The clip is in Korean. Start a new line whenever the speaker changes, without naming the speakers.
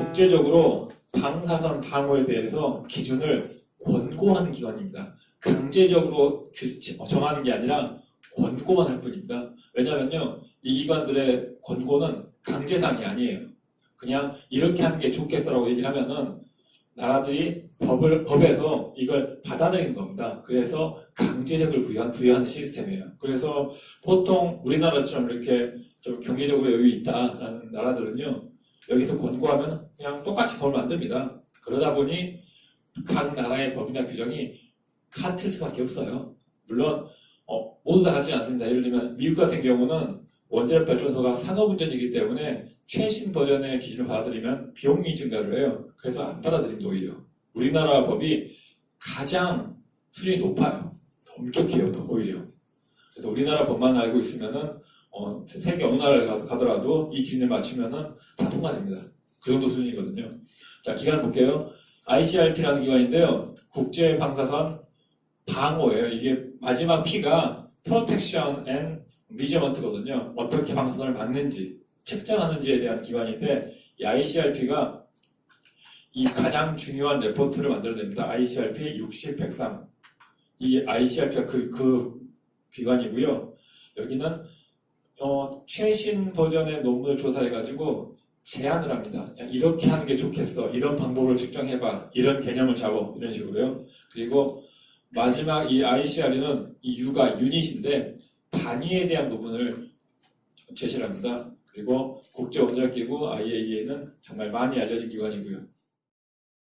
국제적으로 방사선 방호에 대해서 기준을 권고하는 기관입니다. 강제적으로 규- 정하는 게 아니라 권고만 할 뿐입니다. 왜냐하면요, 이 기관들의 권고는 강제상이 아니에요. 그냥 이렇게 하는 게 좋겠어라고 얘기를 하면은 나라들이 법을, 법에서 이걸 받아들이는 겁니다. 그래서 강제력을 부여한, 부여하는 시스템이에요. 그래서 보통 우리나라처럼 이렇게 좀 경제적으로 여유 있다라는 나라들은요, 여기서 권고하면 그냥 똑같이 법을 만듭니다. 그러다 보니 각 나라의 법이나 규정이 같을 수밖에 없어요. 물론 어, 모두 다 같지 않습니다. 예를 들면 미국 같은 경우는 원자력 발전소가 산업운전이기 때문에 최신 버전의 기준을 받아들이면 비용이 증가를 해요. 그래서 안 받아들입니다 오히려. 우리나라 법이 가장 수준이 높아요. 엄격해요, 더 오히려. 그래서 우리나라 법만 알고 있으면은 어, 세계 어느 나라를 가더라도 이 기준을 맞추면은 다 통과됩니다. 그 정도 수준이거든요. 자, 기간 볼게요. ICRP라는 기관인데요. 국제 방사선 방호예요. 이게 마지막 P가 Protection and Measurement거든요. 어떻게 방사선을 막는지, 측정하는지에 대한 기관인데, 이 ICRP가 이 가장 중요한 레포트를 만들어냅니다. ICRP 60, 103. 이 ICRP가 그, 그 기관이고요. 여기는 어, 최신 버전의 논문을 조사해가지고 제안을 합니다. 야, 이렇게 하는 게 좋겠어. 이런 방법을 측정해봐. 이런 개념을 잡어. 이런 식으로요. 그리고 마지막 이 ICR은 이 U가 유닛인데 단위에 대한 부분을 제시를 합니다. 그리고 국제원자기구 IAEA는 정말 많이 알려진 기관이고요.